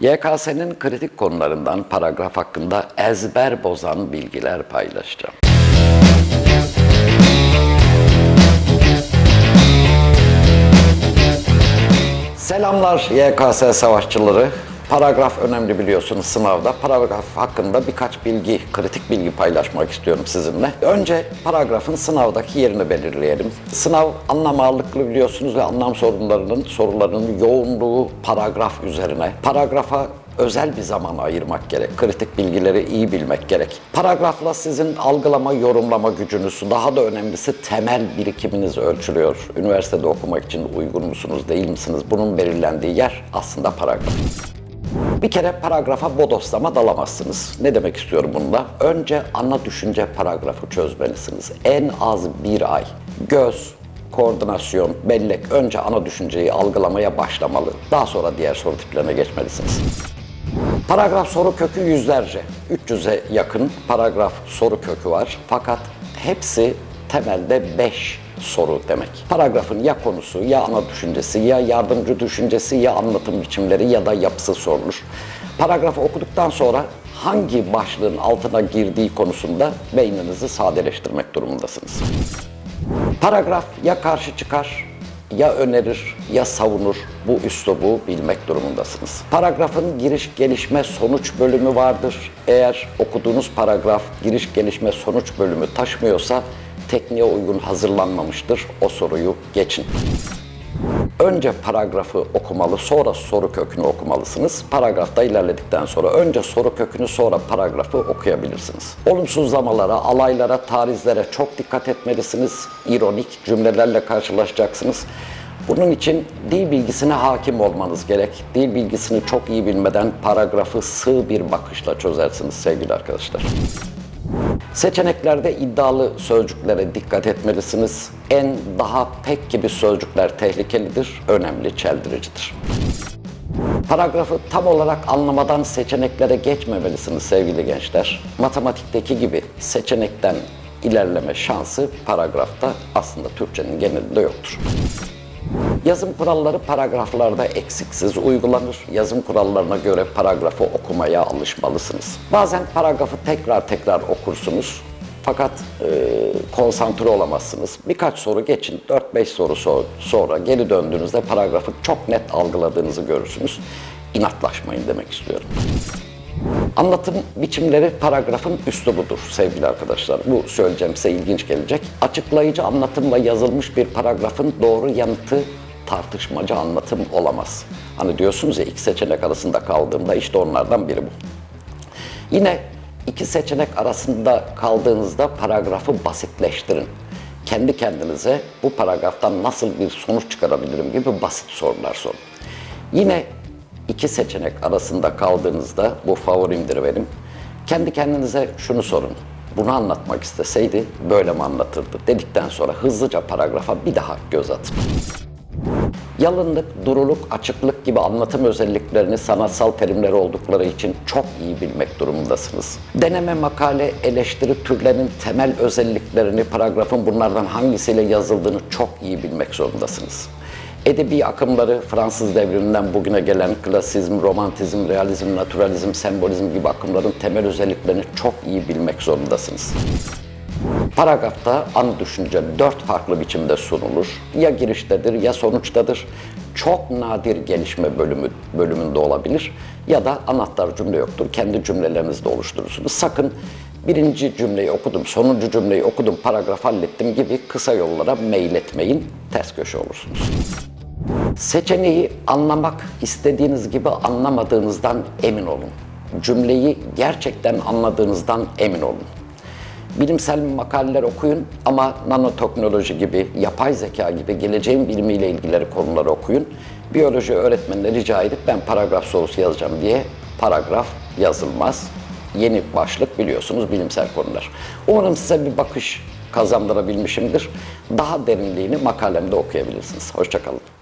YKS'nin kritik konularından paragraf hakkında ezber bozan bilgiler paylaşacağım. Selamlar YKS savaşçıları. Paragraf önemli biliyorsunuz sınavda. Paragraf hakkında birkaç bilgi, kritik bilgi paylaşmak istiyorum sizinle. Önce paragrafın sınavdaki yerini belirleyelim. Sınav anlam ağırlıklı biliyorsunuz ve anlam sorunlarının sorularının yoğunluğu paragraf üzerine. Paragrafa özel bir zaman ayırmak gerek. Kritik bilgileri iyi bilmek gerek. Paragrafla sizin algılama, yorumlama gücünüz, daha da önemlisi temel birikiminiz ölçülüyor. Üniversitede okumak için uygun musunuz, değil misiniz? Bunun belirlendiği yer aslında paragraf. Bir kere paragrafa bodoslama dalamazsınız. Ne demek istiyorum bununla? Önce ana düşünce paragrafı çözmelisiniz. En az bir ay. Göz, koordinasyon, bellek önce ana düşünceyi algılamaya başlamalı. Daha sonra diğer soru tiplerine geçmelisiniz. Paragraf soru kökü yüzlerce, 300'e yakın paragraf soru kökü var. Fakat hepsi temelde 5 soru demek. Paragrafın ya konusu, ya ana düşüncesi, ya yardımcı düşüncesi, ya anlatım biçimleri ya da yapısı sorulur. Paragrafı okuduktan sonra hangi başlığın altına girdiği konusunda beyninizi sadeleştirmek durumundasınız. Paragraf ya karşı çıkar, ya önerir ya savunur bu üslubu bilmek durumundasınız. Paragrafın giriş gelişme sonuç bölümü vardır. Eğer okuduğunuz paragraf giriş gelişme sonuç bölümü taşımıyorsa tekniğe uygun hazırlanmamıştır. O soruyu geçin. Önce paragrafı okumalı, sonra soru kökünü okumalısınız. Paragrafta ilerledikten sonra önce soru kökünü, sonra paragrafı okuyabilirsiniz. Olumsuzlamalara, alaylara, tarizlere çok dikkat etmelisiniz. İronik cümlelerle karşılaşacaksınız. Bunun için dil bilgisine hakim olmanız gerek. Dil bilgisini çok iyi bilmeden paragrafı sığ bir bakışla çözersiniz sevgili arkadaşlar. Seçeneklerde iddialı sözcüklere dikkat etmelisiniz. En daha pek gibi sözcükler tehlikelidir, önemli, çeldiricidir. Paragrafı tam olarak anlamadan seçeneklere geçmemelisiniz sevgili gençler. Matematikteki gibi seçenekten ilerleme şansı paragrafta aslında Türkçenin genelinde yoktur. Yazım kuralları paragraflarda eksiksiz uygulanır. Yazım kurallarına göre paragrafı okumaya alışmalısınız. Bazen paragrafı tekrar tekrar okursunuz. Fakat e, konsantre olamazsınız. Birkaç soru geçin, 4-5 soru so- sonra geri döndüğünüzde paragrafı çok net algıladığınızı görürsünüz. İnatlaşmayın demek istiyorum. Anlatım biçimleri paragrafın üslubudur sevgili arkadaşlar. Bu söyleyeceğim size ilginç gelecek. Açıklayıcı anlatımla yazılmış bir paragrafın doğru yanıtı tartışmacı anlatım olamaz. Hani diyorsunuz ya iki seçenek arasında kaldığımda işte onlardan biri bu. Yine iki seçenek arasında kaldığınızda paragrafı basitleştirin. Kendi kendinize bu paragraftan nasıl bir sonuç çıkarabilirim gibi basit sorular sorun. Yine iki seçenek arasında kaldığınızda bu favorimdir benim. Kendi kendinize şunu sorun. Bunu anlatmak isteseydi böyle mi anlatırdı dedikten sonra hızlıca paragrafa bir daha göz atın. Yalınlık, duruluk, açıklık gibi anlatım özelliklerini sanatsal terimleri oldukları için çok iyi bilmek durumundasınız. Deneme, makale, eleştiri türlerinin temel özelliklerini, paragrafın bunlardan hangisiyle yazıldığını çok iyi bilmek zorundasınız. Edebi akımları Fransız devriminden bugüne gelen klasizm, romantizm, realizm, naturalizm, sembolizm gibi akımların temel özelliklerini çok iyi bilmek zorundasınız. Paragrafta ana düşünce dört farklı biçimde sunulur. Ya giriştedir ya sonuçtadır. Çok nadir gelişme bölümü bölümünde olabilir ya da anahtar cümle yoktur. Kendi cümlelerinizi de oluşturursunuz. Sakın birinci cümleyi okudum, sonuncu cümleyi okudum, paragraf hallettim gibi kısa yollara meyletmeyin. Ters köşe olursunuz. Seçeneği anlamak istediğiniz gibi anlamadığınızdan emin olun. Cümleyi gerçekten anladığınızdan emin olun. Bilimsel makaleler okuyun ama nanoteknoloji gibi, yapay zeka gibi geleceğin bilimiyle ilgili konuları okuyun. Biyoloji öğretmenine rica edip ben paragraf sorusu yazacağım diye paragraf yazılmaz. Yeni başlık biliyorsunuz bilimsel konular. Umarım size bir bakış kazandırabilmişimdir. Daha derinliğini makalemde okuyabilirsiniz. Hoşçakalın.